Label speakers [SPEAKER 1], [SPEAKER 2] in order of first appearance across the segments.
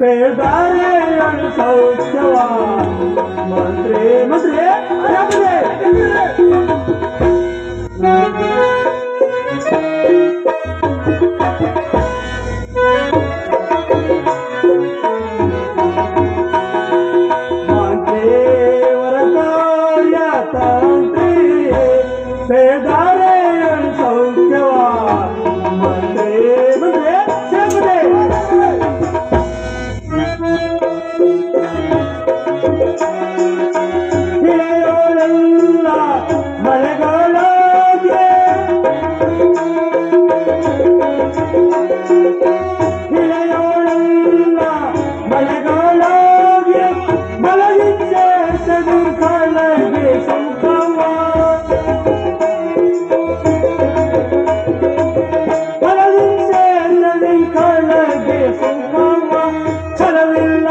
[SPEAKER 1] ಬೇಡಾರೆ ಸೌಖ್ಯವ ಮಂತ್ರಿ ಮಂತ್ರಿ ಮಂತ್ರಿ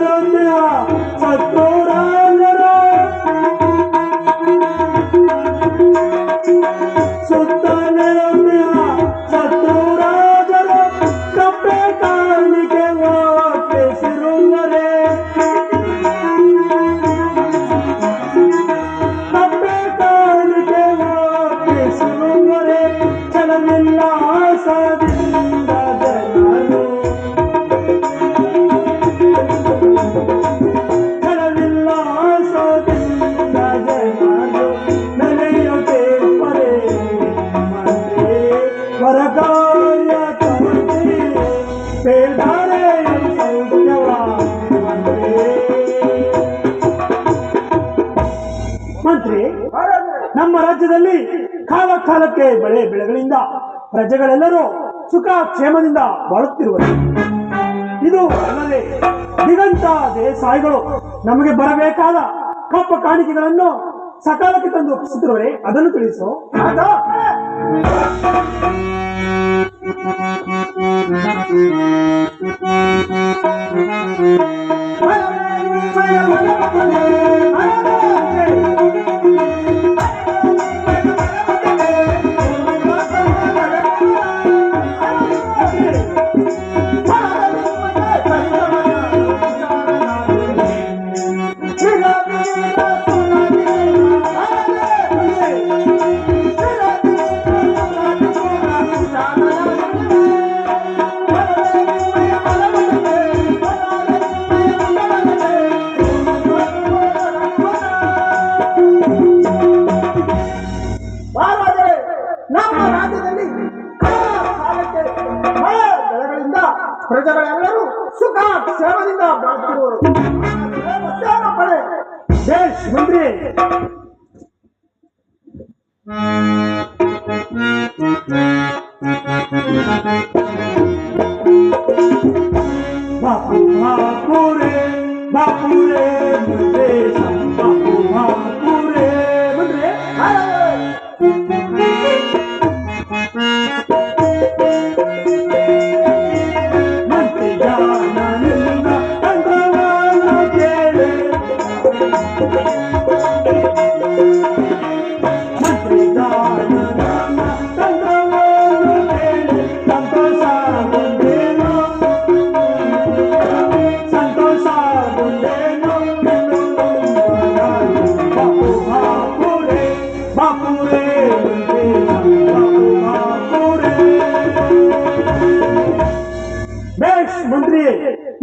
[SPEAKER 1] वीरांना ಮಂತ್ರಿ ನಮ್ಮ ರಾಜ್ಯದಲ್ಲಿ ಕಾಲ ಕಾಲಕ್ಕೆ ಬೆಳೆ ಬೆಳೆಗಳಿಂದ ಪ್ರಜೆಗಳೆಲ್ಲರೂ ಸುಖ ಕ್ಷೇಮದಿಂದ ಬಾಳುತ್ತಿರುವ ಇದು ಅಲ್ಲದೆ ದೇಸಾಯಿಗಳು ನಮಗೆ ಬರಬೇಕಾದ ಕಪ್ಪ ಕಾಣಿಕೆಗಳನ್ನು ಸಕಾಲಕ್ಕೆ ತಂದು ಒಪ್ಪಿಸುತ್ತಿರುವರೆ ಅದನ್ನು ತಿಳಿಸು. ಆಗ
[SPEAKER 2] ಪ್ರಜೆಗಳೆಲ್ಲರೂ ಸುಖ ಕ್ಷೇಮದಿಂದ ಬಾಳ್ತಿರುವರು ಪಡೆ.
[SPEAKER 1] ದೇಶ್ ಮಂತ್ರಿ ಮಂತ್ರಿ,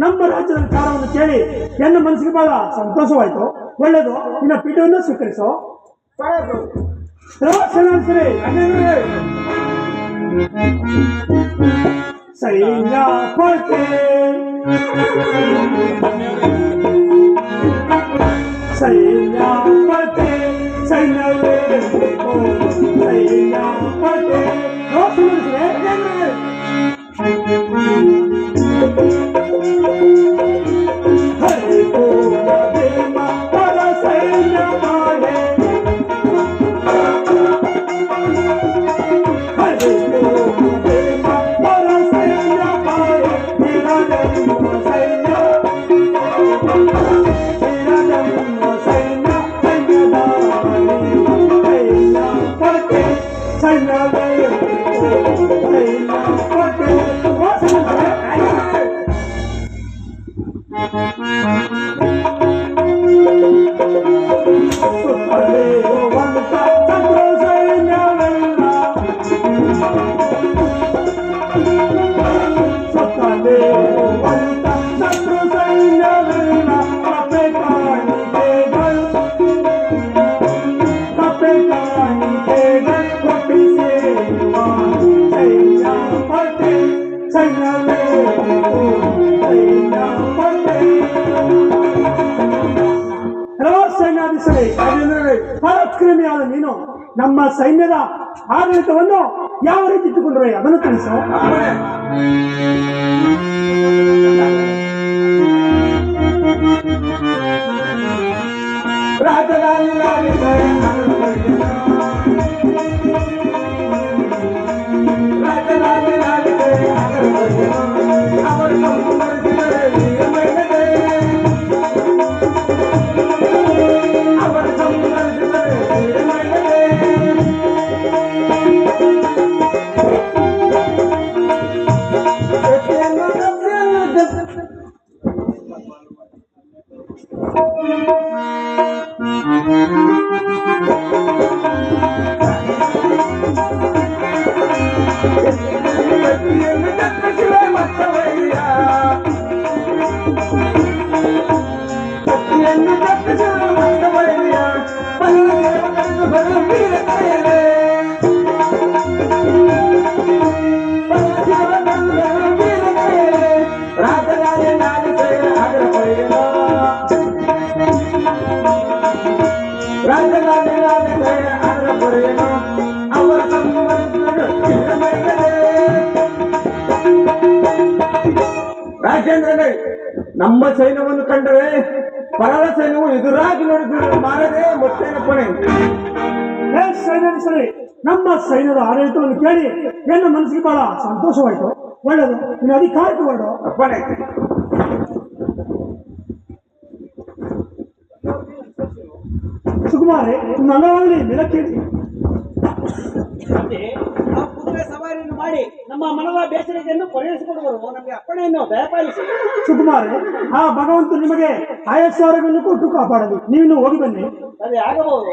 [SPEAKER 1] ನಮ್ಮ ರಾಜ್ಯದ ವಿಚಾರವನ್ನು ಕೇಳಿ ನನ್ನ ಮನಸ್ಸಿಗೆ ಬಹಳ ಸಂತೋಷವಾಯಿತು. ಒಳ್ಳೆಯದು ನಿನ್ನ ಪೀಠವನ್ನು ಸ್ವೀಕರಿಸು. ಸೈನ್ಯ ಸೈನ್ಯಪತಿ ಸೈನ್ಯ ಸೈನ್ಯವೇ ಬೇಕು. Thank you. ಸೈನ್ಯವೇ ಸೈನ್ಯ ಪಟ್ಟೆ ಹಲೋ ಸೈನ್ಯಾಧೀಶರೇ ಪರಾಕ್ರಮಿಯಾದ ನೀನು ನಮ್ಮ ಸೈನ್ಯದ ಆಡಳಿತವನ್ನು ಯಾವ ರೀತಿ ಇಟ್ಟುಕೊಂಡ್ರೆ ಅದನ್ನು ತಿಳಿಸು
[SPEAKER 2] ರಾಜಧಾನಿ ರಾಜೇಂದ್ರನೇ ನಮ್ಮ ಸೈನ್ಯವನ್ನು ಕಂಡರೆ ಪರರ ಸೈನ್ಯವು ಎದುರಾಗಿ ನೋಡಿದ್ರು. ಮಾರದೆ ಮುತ್ತೇನಪ್ಪಣೆ
[SPEAKER 1] ಹೇ ಸರಿ ನಮ್ಮ ಸೈನ್ಯದ ಆಡಳಿತವನ್ನು ಕೇಳಿ ನನ್ನ ಮನಸ್ಸಿಗೆ ಬಹಳ ಸಂತೋಷವಾಯಿತು. ಒಳ್ಳೆಯದು ನೀನು ಅಧಿಕಾರಕ್ಕೆ ಹೊರಡು.
[SPEAKER 2] ಅಪ್ಪಣೆ
[SPEAKER 1] ಸುಕುಮಾರೇ ಮಂಗಳವಾಗಲಿ ಬೆಳಕೇಳಿ
[SPEAKER 3] ಸವಾರಿಯನ್ನು ಮಾಡಿ ನಮ್ಮ ಮನದ ಬೇಸರಿಕೆಯನ್ನು ಪರಿಹರಿಸಿಕೊಡುವರು ನಮಗೆ ಅಪ್ಪಣೆಯನ್ನು ದಯಪಾಲಿಸಿ.
[SPEAKER 1] ಸುಕುಮಾರ್ ಆ ಭಗವಂತ ನಿಮಗೆ ಆಯಸ್ಸಾರವನ್ನು ಕೊಟ್ಟು ಕಾಪಾಡಲಿ. ನೀವು ಹೋಗಿ ಬನ್ನಿ.
[SPEAKER 3] ಅದೇ ಆಗಬಹುದು.